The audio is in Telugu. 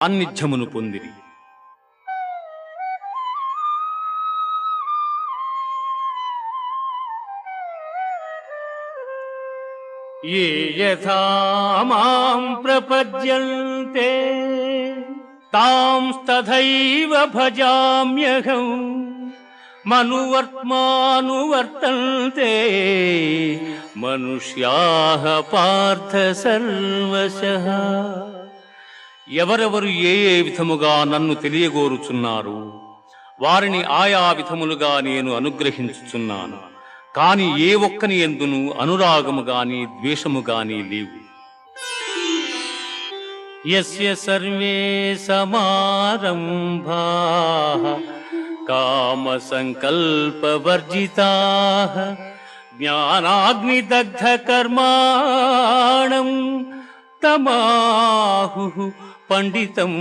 సాన్నిధ్యమును పొందిరి. ఏ యథా మాం ప్రపద్యంతే తాంస్తథైవ భజామ్యహం మనువర్త్మానువర్తంతే మనుష్యాః పార్థ సర్వశః. ఎవరెవరు ఏ ఏ విధముగా నన్ను తెలియగోరుచున్నారు? వారిని ఆయా విధములుగా నేను అనుగ్రహించుచున్నాను. కాని ఏ ఒక్కని ఎందును అనురాగము గాని ద్వేషము గాని లేవు. యస్య సర్వే సమారంభా కామ సంకల్పవర్జితా జ్ఞానాగ్నిదగ్ధ కర్మాణం తమాహు పండితం